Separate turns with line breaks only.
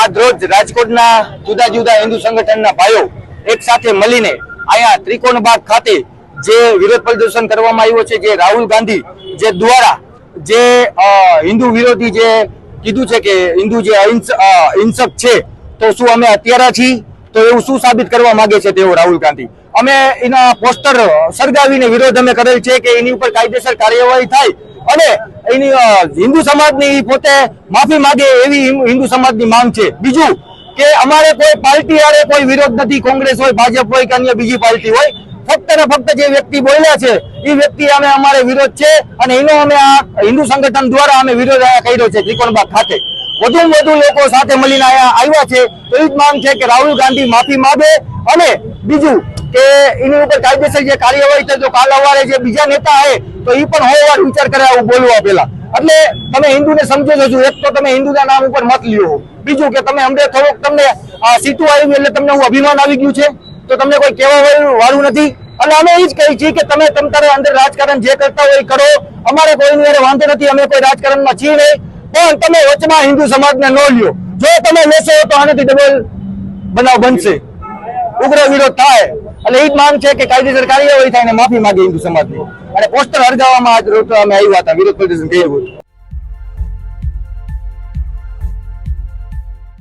આજ રોજ રાજકોટના જુદા જુદા હિન્દુ સંગઠનના ભાઈઓ એક સાથે મળીને અહીંયા ત્રિકોણ બાગ ખાતે જે વિરોધ પ્રદર્શન કરવામાં આવ્યો છે, જે રાહુલ ગાંધી જે દ્વારા જે હિન્દુ વિરોધી જે કીધું છે કે હિન્દુ જે હિંસક છે, તો શું અમે અત્યારે છીએ? તો એવું શું સાબિત કરવા માંગે છે તેઓ રાહુલ ગાંધી? અમે એના પોસ્ટર સળગાવીને વિરોધ અમે કરેલ છે કે એની ઉપર કાયદેસર કાર્યવાહી થાય અને એની હિન્દુ સમાજની પોતે માફી માંગે એવી હિન્દુ- સમાજની માંગ છે. બીજું કે અમારે કોઈ પાર્ટી આરે કોઈ વિરોધ નથી, કોંગ્રેસ હોય, ભાજપ હોય કે અન્ય બીજી પાર્ટી હોય, ફક્ત ને ફક્ત જે વ્યક્તિ બોલ્યા છે એ વ્યક્તિ અમે અમારે વિરોધ છે અને એનો અમે આ હિન્દુ સંગઠન દ્વારા અમે વિરોધ કર્યો છે ત્રિકોણબાગ ખાતે. વધુ વધુ લોકો સાથે મળીને અહીંયા આવ્યા છે, તો એ જ માંગ છે કે રાહુલ ગાંધી માફી માગે અને બીજું કે એની ઉપર કાયદેસર જે કાર્યવાહી તો કાલ અવારે જે બીજા નેતા આવે તો એ પણ હોય વિચાર કરે આવું બોલવા પેલા. એટલે તમે હિન્દુને સમજો છો એક તો તમે હિન્દુના નામ ઉપર મત લ્યો. બીજું કે તમે અમને થોડુંક તમને સીટું આવી એટલે તમને હું અભિમાન આવી ગયું છે? તો તમને કોઈ કહેવા વાળું નથી? એટલે અમે એ જ કહીએ છીએ કે તમે તમ તારે અંદર રાજકારણ જે કરતા હોય એ કરો. અમારે કોઈની અરે વાંધો નથી, અમે કોઈ રાજકારણમાં છીએ નહીં. પણ તમે વચમાં હિન્દુ સમાજને ન લ્યો. જો તમે લેશો તો આનાથી ડબલ બનાવ બનશે. ઉગ્ર વિરોધ થાય. એટલે એ જ માંગ છે કે કાયદેસર કાર્યવાહી થાય અને માફી માંગે હિન્દુ સમાજની. અને પોસ્ટર હરગાવવામાં આજ રોજ અમે આવ્યા હતા, વિરોધ પ્રદર્શન કર્યું હતું.